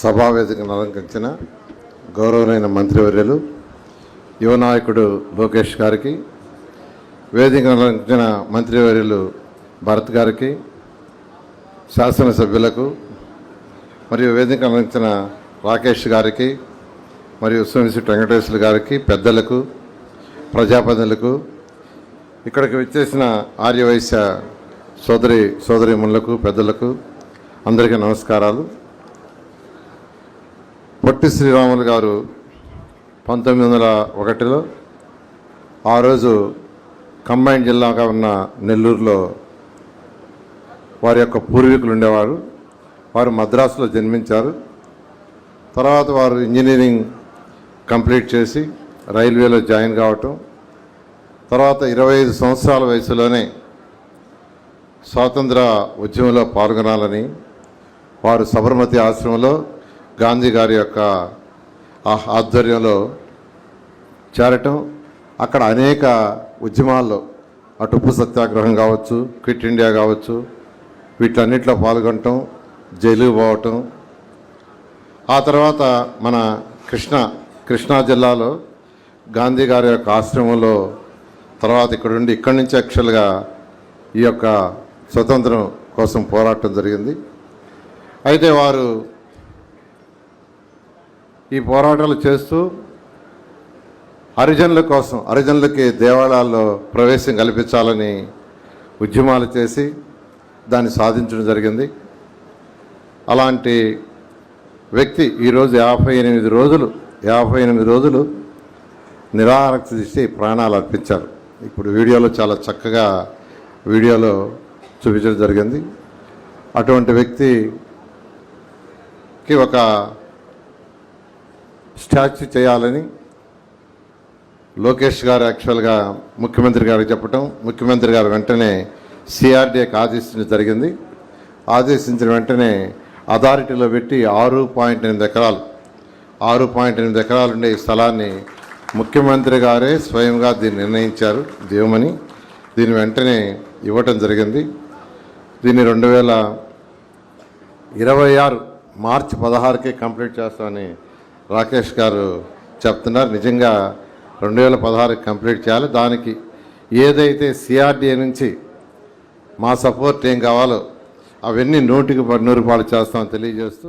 సభావేదికను అలంకరించిన గౌరవనీయ మంత్రివర్యులు యువ నాయకుడు లోకేష్ గారికి వేదిక అలంకరించిన మంత్రివర్యులు భరత్ గారికి శాసనసభ్యులకు మరియు వేదిక అలంకరించిన రాకేష్ గారికి మరియు సోమిశెట్టి వెంకటేశ్వర గారికి పెద్దలకు ప్రజాప్రతినిధులకు ఇక్కడికి విచ్చేసిన ఆర్యవైశ్య సోదరి సోదరిమణులకు పెద్దలకు అందరికీ నమస్కారాలు. పొట్టి శ్రీరాములు గారు పంతొమ్మిది వందల ఒకటిలో ఆ రోజు కంబైన్ జిల్లాగా ఉన్న నెల్లూరులో వారి యొక్క పూర్వీకులు ఉండేవారు. వారు మద్రాసులో జన్మించారు. తర్వాత వారు ఇంజనీరింగ్ కంప్లీట్ చేసి రైల్వేలో జాయిన్ కావటం. తర్వాత ఇరవై ఐదు సంవత్సరాల వయసులోనే స్వాతంత్ర ఉద్యమంలో పాల్గొనాలని వారు సబర్మతి ఆశ్రమంలో గాంధీ గారి యొక్క ఆధ్వర్యంలో చేరటం అక్కడ అనేక ఉద్యమాల్లో అటు ఉప్పు సత్యాగ్రహం కావచ్చు క్విట్ ఇండియా కావచ్చు వీటన్నిటిలో పాల్గొనటం జైలుకు పోవటం. ఆ తర్వాత మన కృష్ణ కృష్ణా జిల్లాలో గాంధీ గారి యొక్క ఆశ్రమంలో తర్వాత ఇక్కడ ఉండి ఇక్కడి నుంచి యాక్చువల్గా ఈ యొక్క స్వతంత్రం కోసం పోరాటం జరిగింది. అయితే వారు ఈ పోరాటాలు చేస్తూ హరిజనుల కోసం హరిజనులకి దేవాలయాల్లో ప్రవేశం కల్పించాలని ఉద్యమాలు చేసి దాన్ని సాధించడం జరిగింది. అలాంటి వ్యక్తి ఈరోజు యాభై ఎనిమిది రోజులు యాభై ఎనిమిది రోజులు నిరాహారక చేసి ప్రాణాలు అర్పించారు. ఇప్పుడు వీడియోలో చాలా చక్కగా వీడియోలో చూపించడం జరిగింది. అటువంటి వ్యక్తికి ఒక స్టాచ్యూ చేయాలని లోకేష్ గారు యాక్చువల్గా ముఖ్యమంత్రి గారికి చెప్పటం ముఖ్యమంత్రి గారు వెంటనే సిఆర్డీఏకి ఆదేశించడం జరిగింది. ఆదేశించిన వెంటనే అథారిటీలో పెట్టి ఆరు పాయింట్ ఎనిమిది ఎకరాలు ఆరు పాయింట్ ఎనిమిది ఎకరాలు ఉండే ఈ స్థలాన్ని ముఖ్యమంత్రి గారే స్వయంగా దీన్ని నిర్ణయించారు దేవమని దీన్ని వెంటనే ఇవ్వటం జరిగింది. దీన్ని రెండు వేల ఇరవై ఆరు మార్చి పదహారుకే కంప్లీట్ చేస్తామని రాకేష్ గారు చెప్తున్నారు. నిజంగా రెండు వేల పదహారుకి కంప్లీట్ చేయాలి. దానికి ఏదైతే సిఆర్డీఏ నుంచి మా సపోర్ట్ ఏం కావాలో అవన్నీ నూటికి పది నూరు రూపాయలు చేస్తామని తెలియజేస్తూ